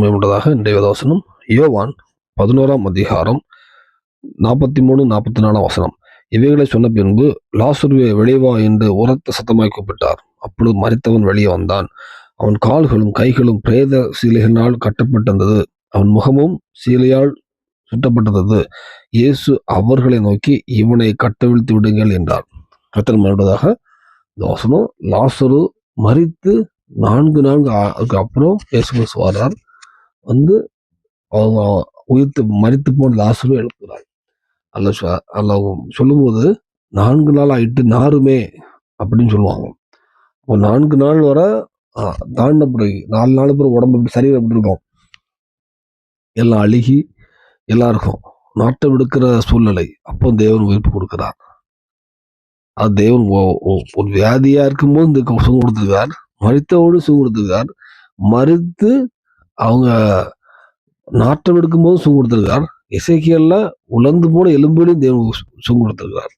மேம்பட்டதாக இன்றைய வேதவசனம் யோவான் பதினோராம் அதிகாரம் நாற்பத்தி மூணு நாற்பத்தி நாலாம் வசனம். இவைகளை சொன்ன பின்பு லாசுருவே வெளிவா என்று உரத்த சத்தமாய் கூப்பிட்டார். அப்பொழுது மறித்தவன் வெளியே வந்தான். அவன் கால்களும் கைகளும் பிரேத சீலைகளினால் கட்டப்பட்டிருந்தது. அவன் முகமும் சீலையால் சுட்டப்பட்டிருந்தது. இயேசு அவர்களை நோக்கி இவனை கட்டவிழ்த்து விடுங்கள் என்றார். கத்தல் மறுபடியாக இந்த வசனம் லாசரு மறித்து நான்கு நான்கு அதுக்கு அப்புறம் இயேசு கிறிஸ்து வர்றார் வந்து அவங்க உயிர்த்து மறித்து போன லாசரு எழுப்புகிறார் அல்ல அல்ல சொல்லும்போது நான்கு நாள் ஆயிட்டு நாருமே அப்படின்னு சொல்லுவாங்க. இப்போ நான்கு நாள் வர தாண்ட பிறகு நாலு நாள் பிறகு உடம்பு எப்படி சரீரம் எப்படி இருக்கும்? எல்லாம் அழுகி எல்லாம் இருக்கும் நாட்டம் எடுக்கிற சூழ்நிலை அப்போ தேவன் உயிர்ப்பு கொடுக்குறார். அது தேவன் ஒரு வியாதியாக இருக்கும்போது இந்த சுகம் கொடுத்துருக்கார் மறித்தவோடு சுகம் கொடுத்துருக்கார் மறித்து அவங்க நாட்டம் எடுக்கும்போது சுகம் கொடுத்துருக்கார். இசைக்கியல்ல உலர்ந்து போன எலும்புலையும் தேவன் சு- சுகம் கொடுத்துருக்கார்.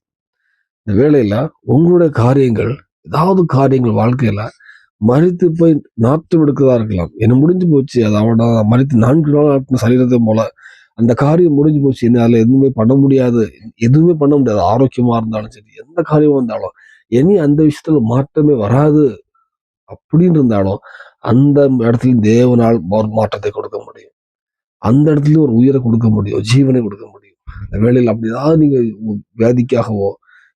இந்த வேலையில் உங்களுடைய காரியங்கள் ஏதாவது காரியங்கள் வாழ்க்கையில மறித்து போய் நாற்றம் எடுக்கிறதா இருக்கலாம். என்ன முடிஞ்சு போச்சு அது அவனோட மறித்து நான்கு நாள் சரீரத்தை போல அந்த காரியம் முடிஞ்சு போச்சு. என்னால எதுவுமே பண்ண முடியாது. எதுவுமே பண்ண முடியாது. ஆரோக்கியமா இருந்தாலும் சரி எந்த காரியமா இருந்தாலும். இனி அந்த விஷயத்துல மாற்றமே வராது. அப்படின்னு இருந்தாலும் அந்த இடத்துல தேவனால் ஒரு மாற்றத்தை கொடுக்க முடியும். அந்த இடத்துலயும் ஒரு உயிரை கொடுக்க முடியும் ஜீவனை கொடுக்க முடியும். இந்த வேலையில் அப்படி ஏதாவது நீங்க வியாதிக்காகவோ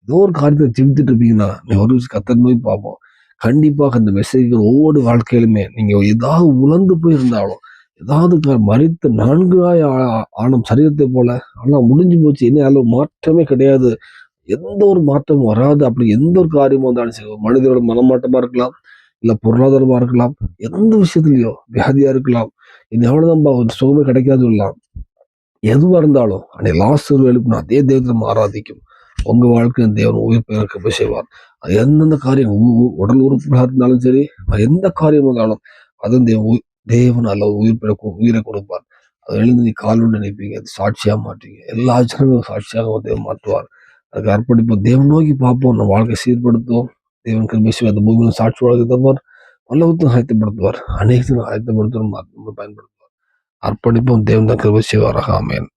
ஏதோ ஒரு காரியத்தை ஜெபித்துட்டு இருப்பீங்கன்னா நீங்கள் ஒரு விஷயம் போய் பார்ப்போம். கண்டிப்பாக இந்த மெசேஜ்கள் ஒவ்வொரு வாழ்க்கையிலுமே நீங்க ஏதாவது உலர்ந்து போயிருந்தாலும் ஏதாவது மறித்து மறித்த நான்கு நாய் ஆ- சரீரத்தை போல ஆனா முடிஞ்சு போச்சு இனி அளவு மாற்றமே கிடையாது. எந்த ஒரு மாற்றமும் வராது. அப்படி எந்த ஒரு காரியமா இருந்தாலும் சரி ஒரு மனிதரோட மனமாட்டமா இருக்கலாம் இல்லை பொருளாதாரமாக இருக்கலாம் எந்த விஷயத்துலையோ வியாதியாக இருக்கலாம் இது எவ்வளவுதான் ஒரு சுகமே கிடைக்காது இல்லாம் எதுவாக இருந்தாலும் அன்னை லாஸ்ட் ஒரு எழுப்பினா அதே தெய்வத்தை நம்ம ஆராதிக்கும். உங்கள் வாழ்க்கை தேவன் உயிர் போய் செய்வார் அது எந்தெந்த காரியம் உ- உ- உடல் உறுப்புகளாக இருந்தாலும் சரி அது எந்த காரியம் இருந்தாலும் அதுவும் தேவன் உயிர் தேவன் அல்ல உயிர் பெற உயிரை கொடுப்பார். அதை எழுந்து நீ காலோடு நினைப்பீங்க அது சாட்சியாக மாட்டீங்க எல்லா ஆச்சரியமும் சாட்சியாக தேவன் மாற்றுவார். அதுக்கு அர்ப்பணிப்போம். தேவன் நோக்கி பார்ப்போம் நம்ம வாழ்க்கை சீர்படுத்துவோம். தேவன் கிருபி அந்த பூமியில் சாட்சி வழக்கு பல்லவத்தும் ஆயத்தப்படுத்துவார். அநேகத்தையும் ஆயத்தப்படுத்தும் பயன்படுத்துவார். அர்ப்பணிப்பும். தேவன் தான் கிருபி செய்வாராக. ஆமென்.